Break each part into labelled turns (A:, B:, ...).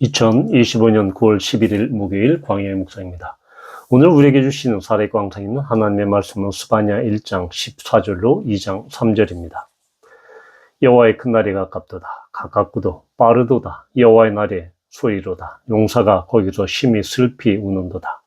A: 2025년 9월 11일 목요일 광야의 목사입니다. 오늘 우리에게 주시는 사례 광장 있는 하나님의 말씀은 스바냐 1장 14절로 2장 3절입니다. 여호와의 큰 날이 가깝도다. 가깝고도 빠르도다. 여호와의 날이 소리로다. 용사가 거기서 심히 슬피 우는도다.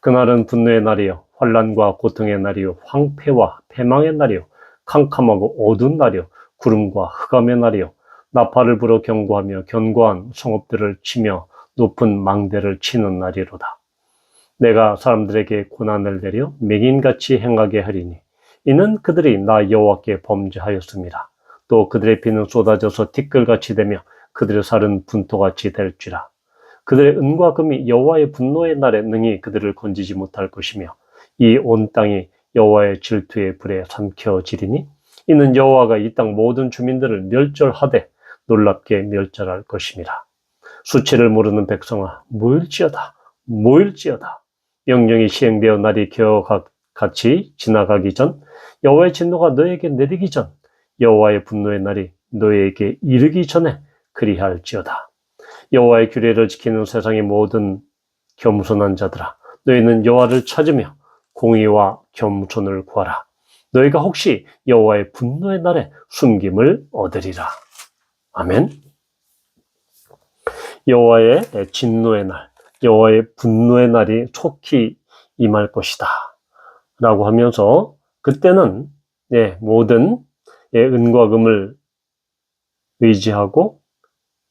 A: 그날은 분노의 날이요 환란과 고통의 날이요 황폐와 패망의 날이요 캄캄하고 어두운 날이요 구름과 흑암의 날이요 나팔을 불어 경고하며 견고한 성읍들을 치며 높은 망대를 치는 날이로다. 내가 사람들에게 고난을 내려 맹인같이 행하게 하리니 이는 그들이 나 여호와께 범죄하였습니다. 또 그들의 피는 쏟아져서 티끌같이 되며 그들의 살은 분토같이 될지라. 그들의 은과 금이 여호와의 분노의 날에 능히 그들을 건지지 못할 것이며 이 온 땅이 여호와의 질투의 불에 삼켜지리니 이는 여호와가 이 땅 모든 주민들을 멸절하되 놀랍게 멸절할 것입니다. 수치를 모르는 백성아 모일지어다 모일지어다. 명령이 시행되어 날이 겨우 같이 지나가기 전 여호와의 진노가 너에게 내리기 전 여호와의 분노의 날이 너에게 이르기 전에 그리할지어다. 여호와의 규례를 지키는 세상의 모든 겸손한 자들아 너희는 여호와를 찾으며 공의와 겸손을 구하라. 너희가 혹시 여호와의 분노의 날에 숨김을 얻으리라 아멘. 여호와의 진노의 날, 여호와의 분노의 날이 속히 임할 것이다. 라고 하면서 그때는 예, 모든 예, 은과 금을 의지하고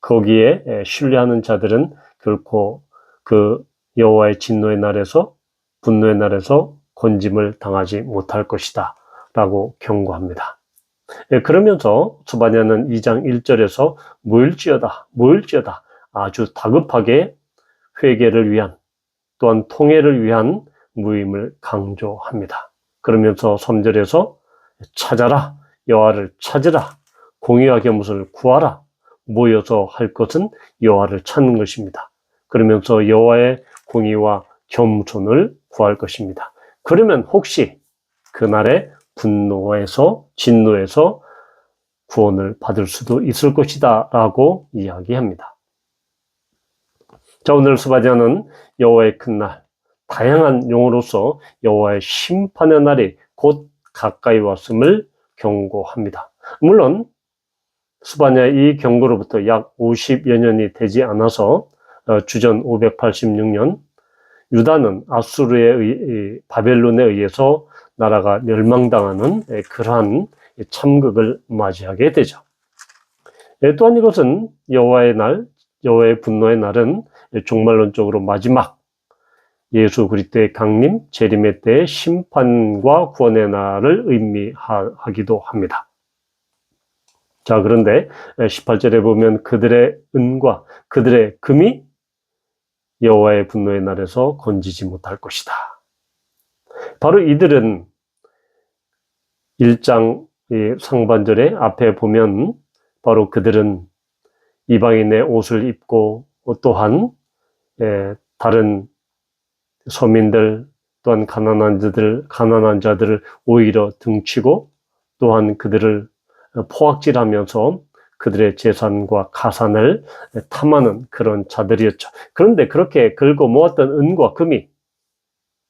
A: 거기에 예, 신뢰하는 자들은 결코 그 여호와의 진노의 날에서 분노의 날에서 건짐을 당하지 못할 것이다. 라고 경고합니다. 예, 그러면서 수바냐는 2장 1절에서 모일지어다, 모일지어다 아주 다급하게 회개를 위한 또한 통해를 위한 무임을 강조합니다. 그러면서 3절에서 찾아라, 여호와를 찾으라, 공의와 겸손을 구하라, 모여서 할 것은 여호와를 찾는 것입니다. 그러면서 여호와의 공의와 겸손을 구할 것입니다. 그러면 혹시 그날에 분노에서 진노에서 구원을 받을 수도 있을 것이다 라고 이야기합니다. 자 오늘 수바자는 여호와의 큰 날, 다양한 용어로서 여호와의 심판의 날이 곧 가까이 왔음을 경고합니다. 물론 수바냐의 이 경고로부터 약 50여 년이 되지 않아서 어, 주전 586년 유다는 아수르에 의, 바벨론에 의해서 나라가 멸망당하는 그러한 참극을 맞이하게 되죠. 또한 이것은 여호와의 날, 여호와의 분노의 날은 종말론적으로 마지막 예수 그리스도의 강림, 재림의 때의 심판과 구원의 날을 의미하기도 합니다. 자, 그런데 18절에 보면 그들의 은과 그들의 금이 여호와의 분노의 날에서 건지지 못할 것이다. 바로 이들은 1장 상반절에 앞에 보면 바로 그들은 이방인의 옷을 입고 또한 다른 서민들 또한 가난한 자들 가난한 자들을 오히려 등치고 또한 그들을 포악질하면서 그들의 재산과 가산을 탐하는 그런 자들이었죠. 그런데 그렇게 긁어 모았던 은과 금이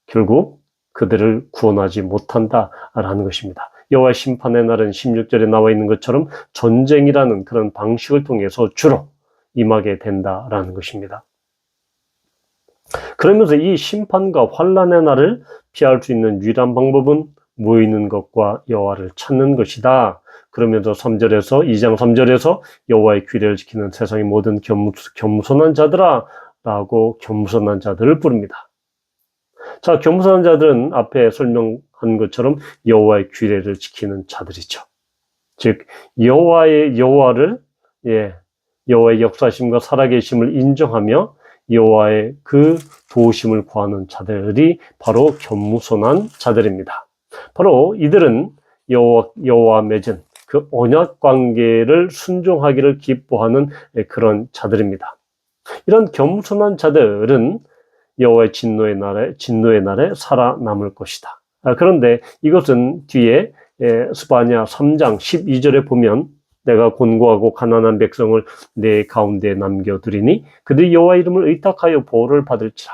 A: 결국 그들을 구원하지 못한다라는 것입니다. 여호와 심판의 날은 16절에 나와 있는 것처럼 전쟁이라는 그런 방식을 통해서 주로 임하게 된다라는 것입니다. 그러면서 이 심판과 환란의 날을 피할 수 있는 유일한 방법은 모이는 것과 여호와를 찾는 것이다. 그러면서 3절에서 2장 3절에서 여호와의 규례를 지키는 세상의 모든 겸손한 자들아 라고 겸손한 자들을 부릅니다. 자, 겸손한 자들은 앞에 설명한 것처럼 여호와의 규례를 지키는 자들이죠. 즉 여호와의 여호와를 예, 여호와의 역사심과 살아계심을 인정하며 여호와의 그 도우심을 구하는 자들이 바로 겸손한 자들입니다. 바로 이들은 여호와, 여호와 맺은 그 언약 관계를 순종하기를 기뻐하는 그런 자들입니다. 이런 겸손한 자들은 여호와의 진노의 날에 진노의 날에 살아남을 것이다. 아, 그런데 이것은 뒤에 스바냐 3장 12절에 보면 내가 곤고하고 가난한 백성을 내 가운데 남겨두리니 그들이 여호와 이름을 의탁하여 보호를 받을지라.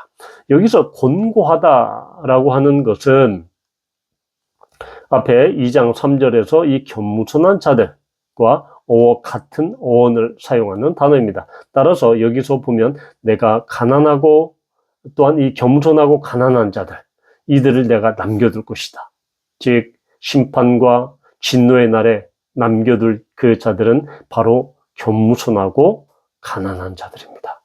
A: 여기서 곤고하다라고 하는 것은 앞에 2장 3절에서 이 겸손한 자들과 어워 같은 어원을 사용하는 단어입니다. 따라서 여기서 보면 내가 가난하고 또한 이 겸손하고 가난한 자들 이들을 내가 남겨둘 것이다. 즉 심판과 진노의 날에 남겨둘 그 자들은 바로 겸손하고 가난한 자들입니다.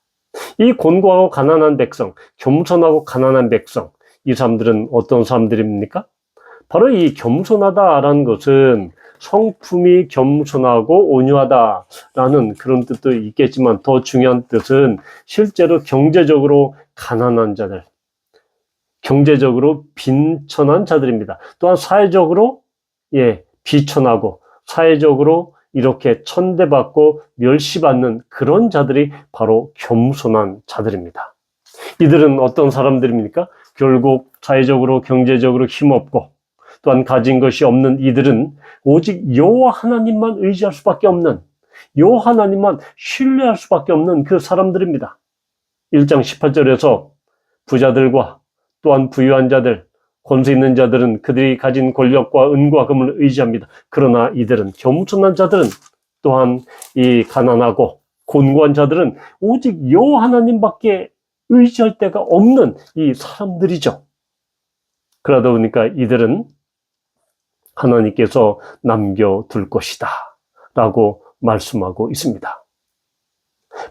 A: 이 곤고하고 가난한 백성, 겸손하고 가난한 백성, 이 사람들은 어떤 사람들입니까? 바로 이 겸손하다라는 것은 성품이 겸손하고 온유하다라는 그런 뜻도 있겠지만 더 중요한 뜻은 실제로 경제적으로 가난한 자들, 경제적으로 빈천한 자들입니다. 또한 사회적으로 예, 비천하고 사회적으로 이렇게 천대받고 멸시받는 그런 자들이 바로 겸손한 자들입니다. 이들은 어떤 사람들입니까? 결국 사회적으로 경제적으로 힘없고 또한 가진 것이 없는 이들은 오직 여호와 하나님만 의지할 수밖에 없는 여호와 하나님만 신뢰할 수밖에 없는 그 사람들입니다. 1장 18절에서 부자들과 또한 부유한 자들, 권세 있는 자들은 그들이 가진 권력과 은과 금을 의지합니다. 그러나 이들은 겸손한 자들은 또한 이 가난하고 곤고한 자들은 오직 여호와 하나님밖에 의지할 데가 없는 이 사람들이죠. 그러다 보니까 이들은 하나님께서 남겨둘 것이다. 라고 말씀하고 있습니다.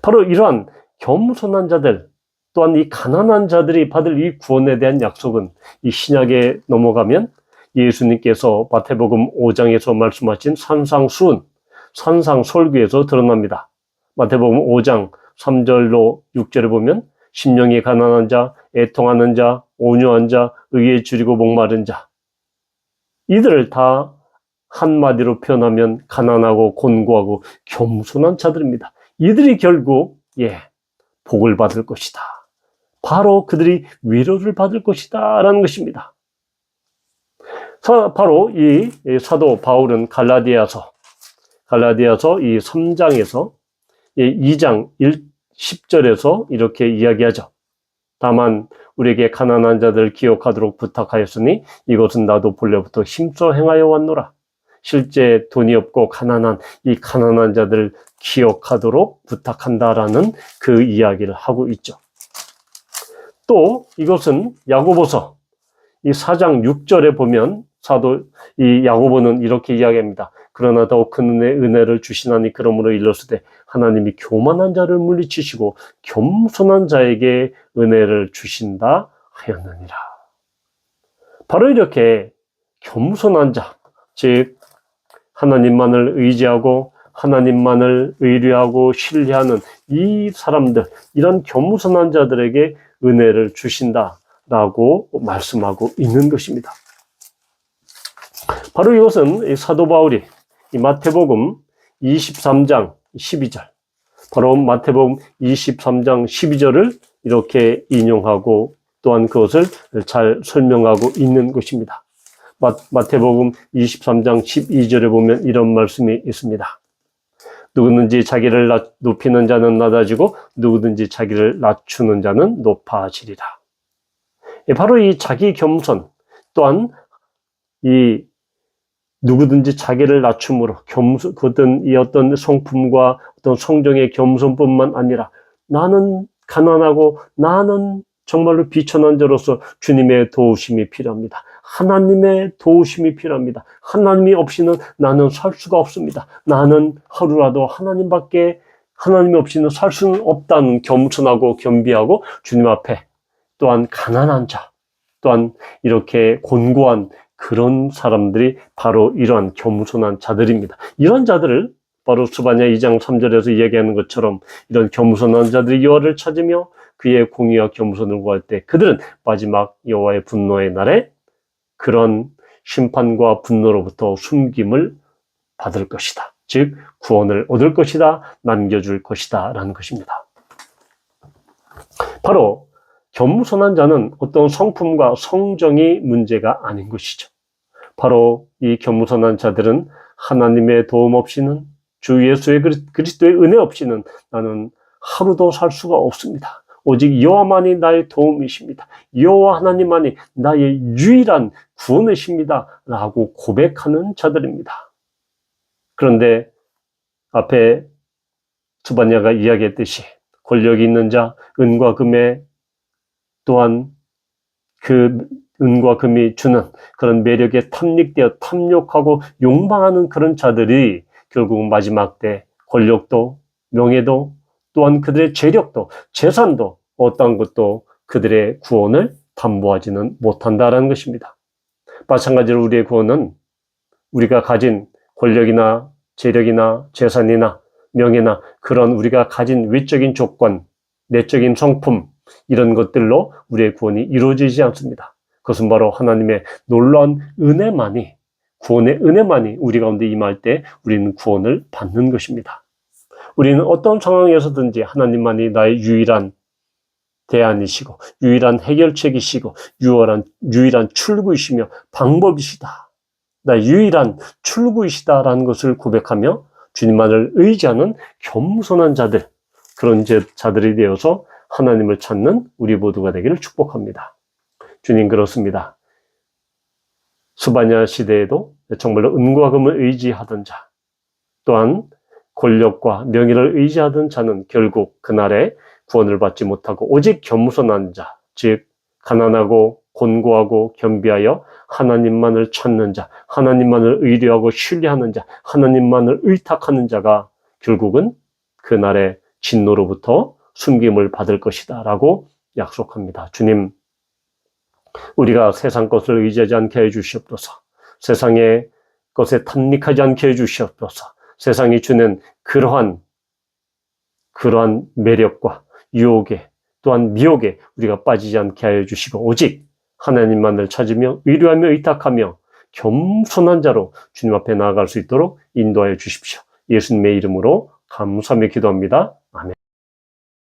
A: 바로 이러한 겸손한 자들, 또한 이 가난한 자들이 받을 이 구원에 대한 약속은 이 신약에 넘어가면 예수님께서 마태복음 5장에서 말씀하신 산상수훈, 산상설교에서 드러납니다. 마태복음 5장 3절로 6절에 보면 심령이 가난한 자, 애통하는 자, 온유한 자, 의에 줄이고 목마른 자 이들을 다 한마디로 표현하면 가난하고 곤고하고 겸손한 자들입니다. 이들이 결국 예 복을 받을 것이다. 바로 그들이 위로를 받을 것이다. 라는 것입니다. 바로 이 사도 바울은 갈라디아서, 갈라디아서 이 3장에서 2장 1, 10절에서 이렇게 이야기하죠. 다만 우리에게 가난한 자들 기억하도록 부탁하였으니 이것은 나도 본래부터 힘써 행하여 왔노라. 실제 돈이 없고 가난한 이 가난한 자들 기억하도록 부탁한다라는 그 이야기를 하고 있죠. 또 이것은 야고보서 이 4장 6절에 보면 사도 이 야고보는 이렇게 이야기합니다. 그러나 더욱 큰 은혜, 은혜를 주시나니 그러므로 일렀으되 하나님이 교만한 자를 물리치시고 겸손한 자에게 은혜를 주신다 하였느니라. 바로 이렇게 겸손한 자, 즉 하나님만을 의지하고 하나님만을 의뢰하고 신뢰하는 이 사람들, 이런 겸손한 자들에게 은혜를 주신다라고 말씀하고 있는 것입니다. 바로 이것은 사도 바울이 마태복음 23장 12절, 바로 마태복음 23장 12절을 이렇게 인용하고 또한 그것을 잘 설명하고 있는 것입니다. 마태복음 23장 12절에 보면 이런 말씀이 있습니다. 누구든지 자기를 높이는 자는 낮아지고 누구든지 자기를 낮추는 자는 높아지리라. 예, 바로 이 자기 겸손 또한 이 누구든지 자기를 낮춤으로 겸손 어떤 이 어떤 성품과 어떤 성정의 겸손뿐만 아니라 나는 가난하고 나는 정말로 비천한 자로서 주님의 도우심이 필요합니다. 하나님의 도우심이 필요합니다. 하나님이 없이는 나는 살 수가 없습니다. 나는 하루라도 하나님밖에 하나님이 없이는 살 수는 없다는 겸손하고 겸비하고 주님 앞에 또한 가난한 자, 또한 이렇게 곤고한 그런 사람들이 바로 이러한 겸손한 자들입니다. 이런 자들을 바로 수바냐 2장 3절에서 이야기하는 것처럼 이런 겸손한 자들이 여호와를 찾으며 그의 공의와 겸손을 구할 때 그들은 마지막 여호와의 분노의 날에 그런 심판과 분노로부터 숨김을 받을 것이다. 즉 구원을 얻을 것이다. 남겨줄 것이다. 라는 것입니다. 바로 겸손한 자는 어떤 성품과 성정이 문제가 아닌 것이죠. 바로 이 겸손한 자들은 하나님의 도움 없이는 주 예수의 그리- 그리스도의 은혜 없이는 나는 하루도 살 수가 없습니다. 오직 여호와만이 나의 도움이십니다. 여호와 하나님만이 나의 유일한 구원이십니다. 라고 고백하는 자들입니다. 그런데 앞에 수바냐가 이야기했듯이 권력이 있는 자, 은과 금에 또한 그 은과 금이 주는 그런 매력에 탐닉되어 탐욕하고 욕망하는 그런 자들이 결국 마지막 때 권력도 명예도 또한 그들의 재력도 재산도 어떠한 것도 그들의 구원을 담보하지는 못한다라는 것입니다. 마찬가지로 우리의 구원은 우리가 가진 권력이나 재력이나 재산이나 명예나 그런 우리가 가진 외적인 조건, 내적인 성품 이런 것들로 우리의 구원이 이루어지지 않습니다. 그것은 바로 하나님의 놀라운 은혜만이 구원의 은혜만이 우리 가운데 임할 때 우리는 구원을 받는 것입니다. 우리는 어떤 상황에서든지 하나님만이 나의 유일한 대안이시고 유일한 해결책이시고 유일한 유일한 출구이시며 방법이시다. 나 유일한 출구이시다라는 것을 고백하며 주님만을 의지하는 겸손한 자들 그런 제- 자들이 되어서 하나님을 찾는 우리 모두가 되기를 축복합니다. 주님 그렇습니다. 수바냐 시대에도 정말로 은과 금을 의지하던 자 또한 권력과 명예를 의지하던 자는 결국 그날에 구원을 받지 못하고 오직 겸손한 자, 즉 가난하고 곤고하고 겸비하여 하나님만을 찾는 자, 하나님만을 의뢰하고 신뢰하는 자, 하나님만을 의탁하는 자가 결국은 그날의 진노로부터 숨김을 받을 것이다 라고 약속합니다. 주님, 우리가 세상 것을 의지하지 않게 해 주시옵소서. 세상의 것에 탐닉하지 않게 해 주시옵소서. 세상이 주는 그러한 그러한 매력과 유혹에 또한 미혹에 우리가 빠지지 않게 하여 주시고 오직 하나님만을 찾으며 의뢰하며 의탁하며 겸손한 자로 주님 앞에 나아갈 수 있도록 인도하여 주십시오. 예수님의 이름으로 감사하며 기도합니다. 아멘.